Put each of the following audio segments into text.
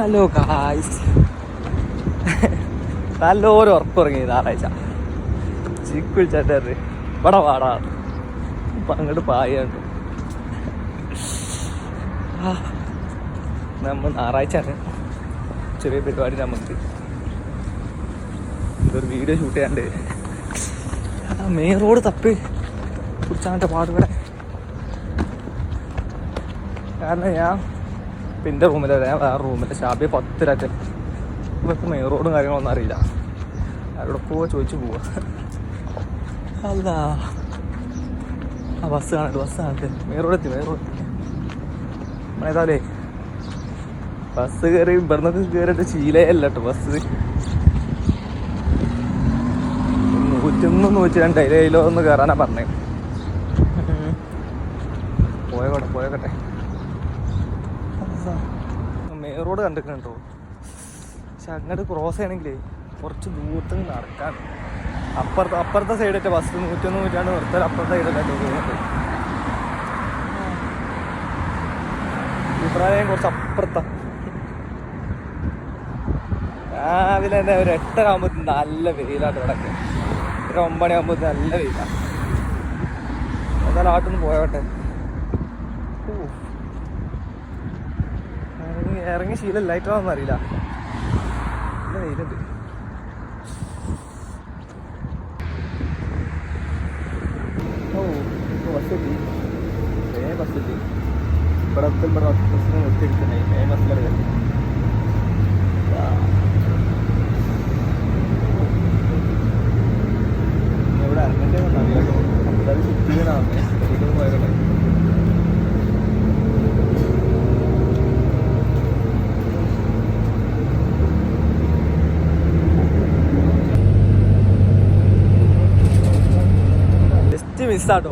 Hello guys നല്ലൊരു ഉറപ്പുറങ്ങി ഞായറാഴ്ച. ചിക്ക് ചേട്ടര് ഇവിടെ വാടാ ഇപ്പം അങ്ങോട്ട് പായുണ്ട് നമ്മൾ ഞായറാഴ്ച ആണ്. ചെറിയ പരിപാടി നമുക്ക്. ഇതൊരു വീഡിയോ ഷൂട്ട് ചെയ്യാണ്ട്. മെയിൻ റോഡ് തപ്പി. കുടിച്ചാന്റെ പാടുകൂടെ കാരണം ഞാൻ പിന്നെ റൂമിലെ ഞാൻ വേറെ റൂമിലെ. ഷാബി ഇവർക്ക് മെയിൻ റോഡും കാര്യങ്ങളൊന്നും അറിയില്ല. അവിടെ പോവാ ചോദിച്ചു പോവാ. അല്ല. ആ ബസ് കാണട്ടെ ബസ് കാണട്ടെ. മെയിൻ റോഡ് എത്തി മെയിൻ റോഡ് ഏതായാലേ ബസ് കയറി ഇവിടുന്നൊക്കെ കയറിയിട്ട് ശീലയല്ല കേട്ടോ ബസ് നൂറ്റൊന്ന് നൂറ്റി രണ്ട് അതിലോ ഒന്ന് കയറാനാ പറഞ്ഞേ പോയോട്ടെ പോയോട്ടെ. റോഡ് കണ്ടിട്ടുണ്ടോ? പക്ഷെ അങ്ങോട്ട് ക്രോസ് ചെയ്യണമെങ്കിലേ കുറച്ച് ദൂരത്ത് നടക്കാൻ. അപ്പുറത്തെ അപ്പുറത്തെ സൈഡിട്ട് ബസ് നൂറ്റൊന്ന് നൂറ്റാണ്ട് നിർത്താൻ അപ്പുറത്തെ സൈഡിലായിട്ട് പോകുന്നുണ്ട് കുറച്ച് അപ്പുറത്താ രാവിലെ തന്നെ ഒരു എട്ടര ആകുമ്പോൾ നല്ല വെയിലാണ് കിടക്കുക ഒരു ഒമ്പണി ആകുമ്പോൾ നല്ല വെയിലാണ് എന്നാലും ആട്ടൊന്ന് പോയോട്ടെ. ഓ. ഇറങ്ങി ഇറങ്ങി ശീലം ലൈറ്റാണെന്ന് അറിയില്ല. വെയിലുണ്ട്. ഓ ബസ് എത്തി. ഏ ബസ് എത്തി. ഇവിടെ ഇവിടെ ബസ്സിന് നിർത്തിയെടുക്കണേ ഏ ബസ്സിലറിയാം മിസ്സാട്ടോ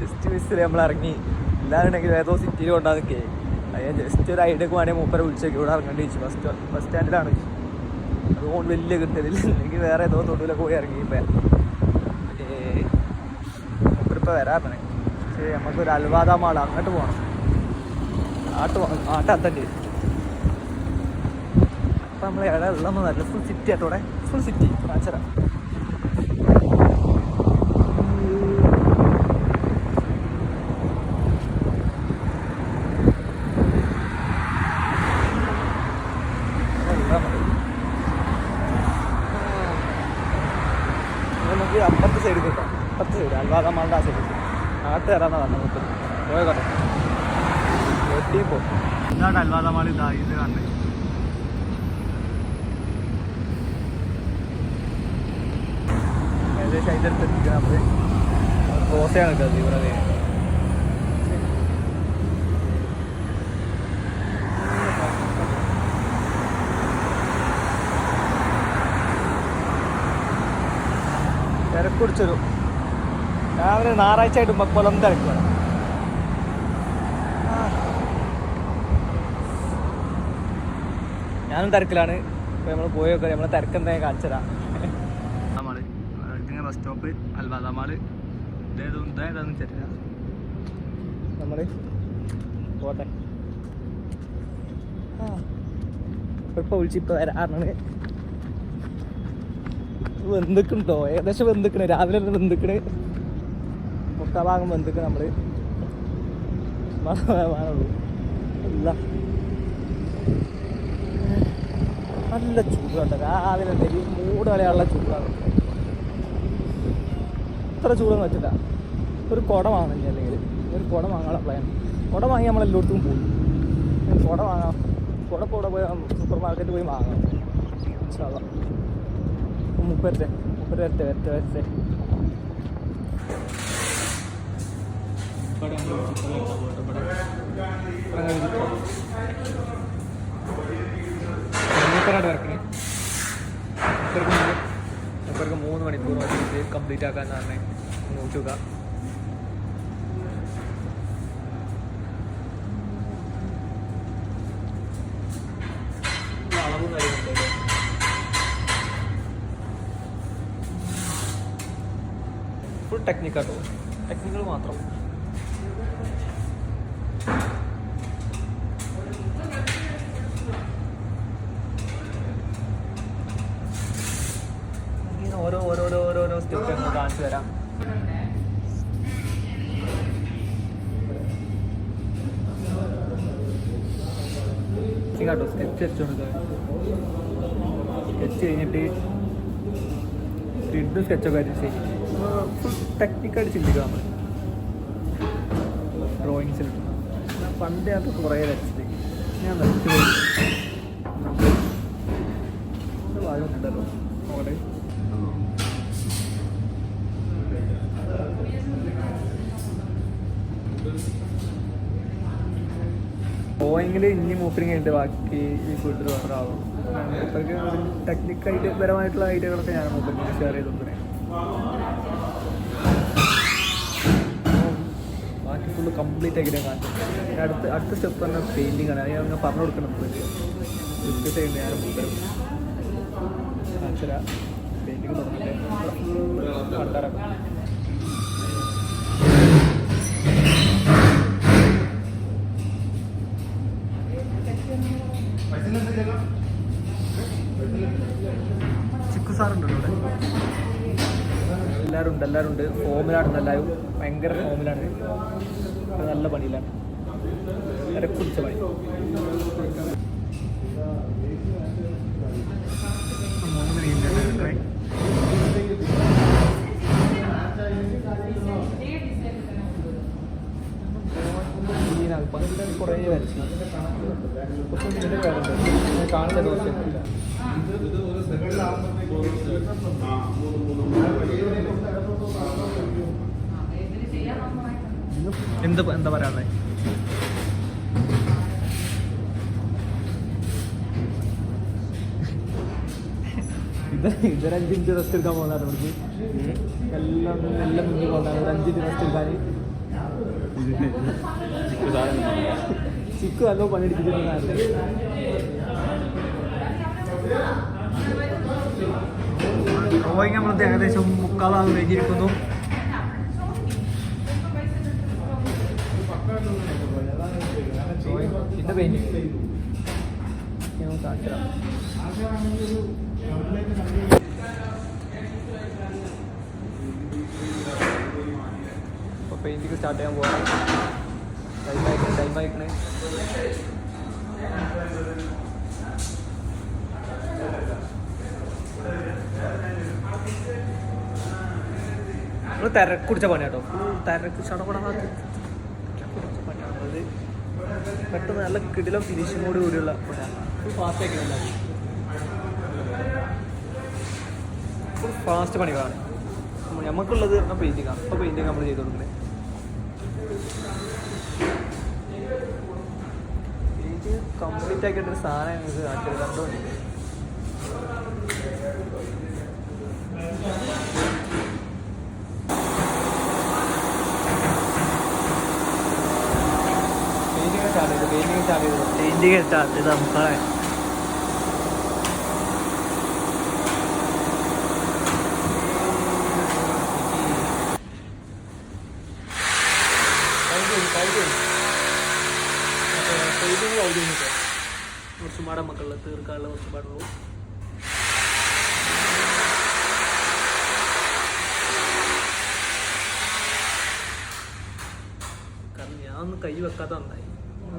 ജസ്റ്റ് മിസ്സിൽ നമ്മൾ ഇറങ്ങി. ഇല്ലാന്നുണ്ടെങ്കിൽ ഏതോ സിറ്റിയിൽ കൊണ്ടാന്നൊക്കെ അയ്യാ ജസ്റ്റ് ഒരു ഐഡിയക്ക് വേണമെങ്കിൽ മൂപ്പരെ വിളിച്ചേക്ക്. ഇവിടെ ഇറങ്ങേണ്ടി വെച്ചു ബസ് ബസ് സ്റ്റാൻഡിലാണ് അതുകൊണ്ട് വലിയ കിട്ടലില്ല. അല്ലെങ്കിൽ വേറെ ഏതോ തൊടുവിലൊക്കെ പോയി ഇറങ്ങി ഇപ്പം മൂപ്പരിപ്പോൾ വരാറേ പക്ഷേ നമുക്കൊരു അൽവാദ മാൾ അങ്ങോട്ട് പോകണം ആട്ട് ആട്ടാത്തണ്ടി അപ്പം നമ്മൾ ഇടയിലുള്ള നല്ല ഫുൾ സിറ്റി ആട്ടോടെ ഫുൾ സിറ്റി കാച്ചറ. നമുക്ക് അപ്പുറത്തെ സൈഡിൽ കിട്ടാം അപ്പുറത്തെ സൈഡ് അൽവാദ മാളുടെ ആ സൈഡിൽ അങ്ങോട്ട് പറഞ്ഞത് നമുക്ക്. പോയ കട്ടെ പോ. ഇതാണ് അൽവാദ മാൾ ഇതാ ഇത് കാണുന്നത് ഏകദേശം അതിന്റെ അടുത്ത് എത്തിക്കാൻ നമ്മൾ ക്രോസ് ചെയ്യാൻ നിൽക്കുന്നത് ഇവിടെ വേഗം തിരക്കുടിച്ചൊരു രാവിലെ ഞായറാഴ്ച ആയിട്ട് മക്കൊലം തിരക്കാണ് ഞാനും തിരക്കിലാണ്. ഇപ്പോൾ നമ്മൾ പോയൊക്കെ നമ്മളെ തിരക്കെന്തായാലും കാണിച്ചതാ mall bus stop Alwada mall. ഇതേതൊന്നും തരില്ല നമ്മൾ പോട്ടെ. ഇപ്പോൾ വിളിച്ചിപ്പോൾ വരാറാണ് വെന്തിക്കുണ്ടോ ഏകദേശം വെന്തിക്കണ്. രാവിലെ തന്നെ വെന്തിക്കണ്? മുക്കാ ഭാഗം വെന്തിക്കണ് നമ്മൾ. ഇല്ല നല്ല ചൂടുണ്ട്. രാവിലെ തന്നെ മൂട് കളയാനുള്ള ചൂടാണ്. ഇത്ര ചൂടെന്ന് വെച്ചില്ല ഒരു കുട വാങ്ങണം അല്ലെങ്കിൽ ഒരു കുട വാങ്ങാനുള്ള പ്ലാൻ കുട വാങ്ങി നമ്മൾ എല്ലായിടത്തും ഇനി കുട വാങ്ങാം. കുട കൂടെ പോയി? സൂപ്പർ മാർക്കറ്റിൽ പോയി വാങ്ങാം. ഇൻഷാല്ലാ മുപ്പത്തെ മുപ്പത് വരട്ടെ വരട്ടെ വരട്ടെ മുപ്പർക്ക് മൂന്ന് മണിക്കൂർ കംപ്ലീറ്റ് ആക്കാന്ന് പറഞ്ഞേ നോക്കുക ടെക്നിക്കാട്ടോ ടെക്നിക്കൽ മാത്രം. ഓരോ ഓരോ ഓരോ ഓരോ സ്റ്റെപ്പ് നമുക്ക് കാണിച്ചു തരാം. കേട്ടോ സ്കെച്ച് വെച്ചു കൊടുക്കുക സ്കെച്ച് കഴിഞ്ഞിട്ട് ത്രിഡ് സ്കെച്ചൊക്കെ വരച്ച് ചെയ്യും ഫുൾ ടെക്നിക്കായിട്ട് ചിന്തിക്കുക നമ്മൾ ഡ്രോയിങ്സിൽ പണ്ട് അത് കുറേ വരച്ചത് ഞാൻ നിർത്തി വാഴുന്നുണ്ടല്ലോ അവിടെ. ഡ്രോയിങ്ങിൽ ഇനി മൂപ്പറിങ് ഉണ്ട് ബാക്കി ഈ ഫുഡ് വേറൊരാളും മൂപ്പർക്ക് ടെക്നിക്കായിട്ട് പരമായിട്ടുള്ള ഐഡിയകളൊക്കെ ഞാൻ മൂപ്പിങ് ഷെയർ ചെയ്ത് ഫുള്ള് കംപ്ലീറ്റ് ആക്കി ഞാൻ കാണിച്ചു അടുത്ത അടുത്ത സ്റ്റെപ്പ് തന്നെ പെയിന്റിങ് ആണ്. ഞാൻ അങ്ങനെ പറഞ്ഞു കൊടുക്കണം ഡിസ്കസ് ചെയ്യുന്നത് ഞാൻ മൂപ്പരും കാണിച്ചുതരാം പെയിന്റിങ് തുടങ്ങട്ടെ. കണ്ടറക്കാം എല്ലാവരും ഉണ്ട് എല്ലാവരും ഉണ്ട് ഫോമിലാണ് എല്ലാവരും ഭയങ്കര ഫോമിലാണ് നല്ല പണിയിലാണ്. കുടിച്ച പണി. എന്ത് എന്താ പറയാനുള്ളത് ഇത് ഇതൊരു അഞ്ചിഞ്ച് റെസ്റ്റ് എടുക്കാൻ പോകുന്നതാണ് ഇവിടുന്ന് എല്ലാം എല്ലാം മുന്നിൽ പോകുന്നതാണ് ഒരു അഞ്ചിഞ്ച് റെസ്റ്റ് എടുക്കാൻ. ചിക്കു നല്ലോ പണിയെടുപ്പിച്ചിട്ടുണ്ടായിരുന്നു. ഡ്രോയിങ് നമ്മളത് ഏകദേശം മുക്കാലാകും കഴിഞ്ഞിരിക്കുന്നു. പെയിന്റ് അപ്പോൾ പെയിന്റിങ് സ്റ്റാർട്ട് ചെയ്യാൻ പോകാം ടൈം ആയിക്കണേ ടൈം ആയിക്കണേ. തിരക്ക് കുടിച്ച പണിയാട്ടോ. തിരക്ക് ചടപടാ പെട്ടെന്ന് നല്ല കിടിലം ഫിനിഷിങ്ങോട് കൂടിയുള്ള ഫുൾ ഫാസ്റ്റ് ആക്കിയില്ല ഫുൾ ഫാസ്റ്റ് പണി കാണും നമുക്കുള്ളത് പെയിന്റിങ് ആണ്. അപ്പോൾ പെയിന്റിങ് നമ്മൾ ചെയ്ത് കൊടുക്കുന്നത് പെയിന്റിങ് കംപ്ലീറ്റ് ആക്കിയിട്ടൊരു സാധനം ഞങ്ങൾക്ക് കാണിച്ചത് രണ്ടു മണി പെയിന്റിങ് സ്റ്റാർട്ട് ചെയ്തു പെയിന്റിങ് സ്റ്റാർട്ട് ചെയ്തു പെയിന്റിങ് സ്റ്റാർട്ട് ചെയ്ത് നമുക്ക് കുറച്ചും പാടെ മക്കളിൽ തീർക്കാനുള്ള കുറച്ച് പാടുള്ളൂ കാരണം ഞാൻ ഒന്ന് കൈ വെക്കാത്ത നന്നായി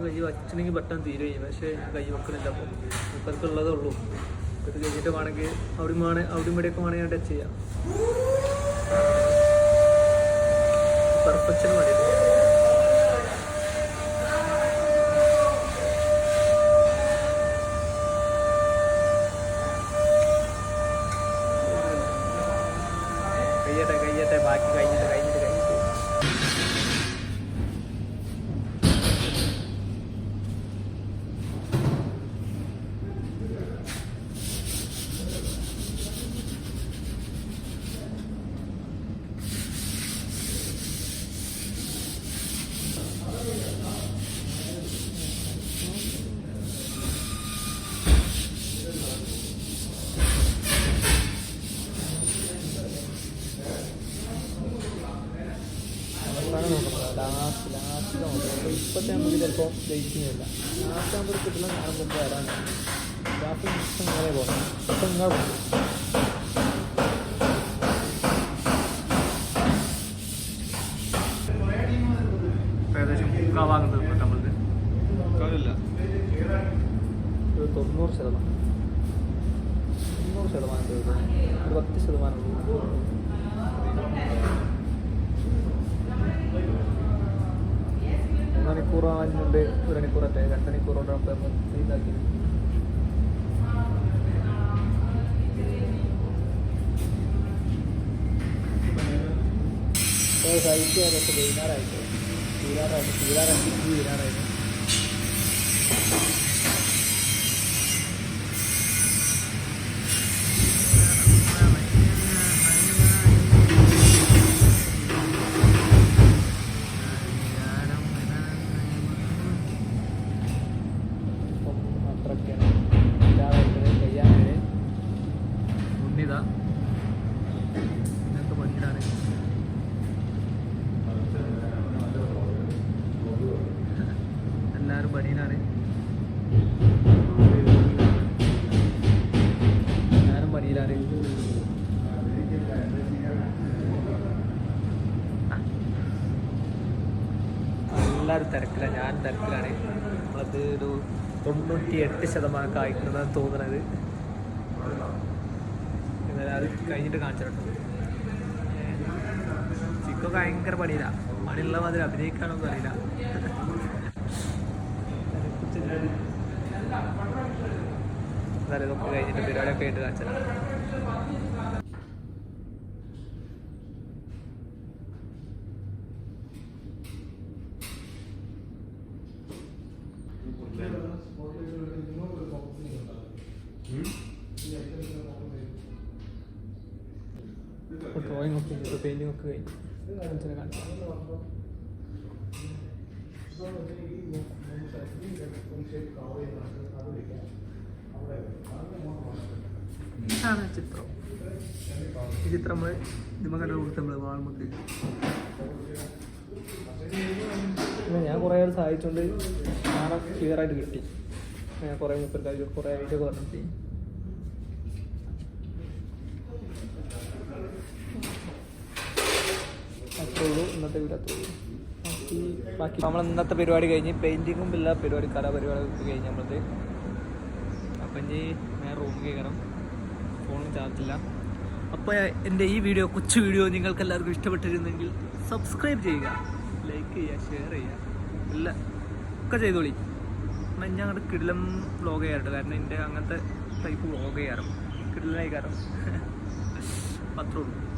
കൈ വച്ചിട്ടുണ്ടെങ്കിൽ പെട്ടെന്ന് തീരുകയും പക്ഷേ കൈ വെക്കണില്ല അപ്പോൾ ഇപ്പോഴത്തെ ഉള്ളതേ ഉള്ളൂ. ഇത് കഴിഞ്ഞിട്ട് വേണമെങ്കിൽ അവിടെ വേണേ അവിടെ ഇവിടെയൊക്കെ വേണമെങ്കിൽ ഞാൻ ടച്ച് ചെയ്യാം. പെർഫെക്ഷൻ മതി കഴിയട്ടെ കഴിയട്ടെ ബാക്കി കഴിഞ്ഞിട്ട് കഴിഞ്ഞിട്ട് കഴിഞ്ഞിട്ട് അവസാനം നോക്കണം ലാസ്റ്റ് ലാസ്റ്റ് നോക്കാം അപ്പോൾ ഇപ്പോഴത്തെ നമുക്ക് ചിലപ്പോൾ ജയിക്കുന്നില്ല ലാസ്റ്റ് ആകുമ്പോൾ കിട്ടുന്ന ഞാൻ കൊണ്ട് വരാൻ ലാസ്റ്റ് ഇഷ്ടം ഇങ്ങനെ പോകണം ഇപ്പം ഇങ്ങനെ പോകും ഏകദേശം തൊണ്ണൂറ് ശതമാനം. തൊണ്ണൂറ് ശതമാനം ഒരു പത്ത് ശതമാനം. മണിക്കൂർ ആകുന്നുണ്ട് ഒരു മണിക്കൂറൊക്കെ രണ്ട് മണിക്കൂറോടെ നമുക്ക് ഇതാക്കി. സൈറ്റ് ഏകദേശം വൈകുന്നേരമായിട്ട് തീരാറായിട്ട് തീരാറായിട്ട് തീരാറായിട്ട് പണിയിലാണ് എല്ലാവരും പണിയിലാണ്. എല്ലാവരും പണിയിലാണ്. എല്ലാവരും തിരക്കിലാണ് ഞാൻ തിരക്കിലാണ്. നമ്മളത് ഒരു തൊണ്ണൂറ്റി എട്ട് ശതമാനം കായ്ക്കുന്നതാണ് തോന്നുന്നത് അത് കഴിഞ്ഞിട്ട് കാണിച്ചു ചിക്കോ ഭയങ്കര പണിയില്ല. പണിയുള്ള മാതിരി അഭിനയിക്കാനൊന്നും അറിയില്ല. എന്നാലും നമുക്ക് കഴിഞ്ഞിട്ട് പരിപാടിയൊക്കെ ആയിട്ട് കാണിച്ചത് ഡ്രോയിങ് ഒക്കെ കഴിഞ്ഞു പെയിന്റിങ് ഒക്കെ കഴിഞ്ഞു കാണിച്ചാൽ കാണിച്ചു ഇതാണ് ചിത്രം ഈ ചിത്രം നമ്മൾ ഇതിമ കണ്ട കൊടുത്ത് നമ്മൾ വാൾമുക്ക് ഞാൻ കുറേ പേര് സഹായിച്ചുകൊണ്ട് കാണാൻ ക്ലിയർ ആയിട്ട് കിട്ടി ഞാൻ കുറേ മുപ്പത്തി കുറേ ഐഡിയ പറഞ്ഞിട്ട് അത്രേ ഇന്നത്തെ വീഡിയോ അത്രേ ഉള്ളൂ. ബാക്കി ബാക്കി നമ്മൾ ഇന്നത്തെ പരിപാടി കഴിഞ്ഞ് പെയിന്റിങ്ങും ഇല്ല പരിപാടി കലാപരിപാടിയൊക്കെ കഴിഞ്ഞ് നമ്മളത്. അപ്പം ഇനി ഞാൻ റൂമിൽ കയറണം ഫോണും ചാർജില്ല അപ്പോൾ എന്റെ ഈ വീഡിയോ കൊച്ചു വീഡിയോ നിങ്ങൾക്ക് എല്ലാവർക്കും ഇഷ്ടപ്പെട്ടിരുന്നെങ്കിൽ സബ്സ്ക്രൈബ് ചെയ്യുക ലൈക്ക് ചെയ്യുക ഷെയർ ചെയ്യുക. എല്ലാം ഒക്കെ ചെയ്തോളി. ഞാൻ അങ്ങോട്ട് കിടിലം വ്ളോഗ് ചെയ്യാറുണ്ട്. കാരണം എന്റെ അങ്ങനത്തെ ടൈപ്പ് വ്ളോഗ് ചെയ്യാറും. കിടിലായി കാരണം. അത്രേ ഉള്ളൂ.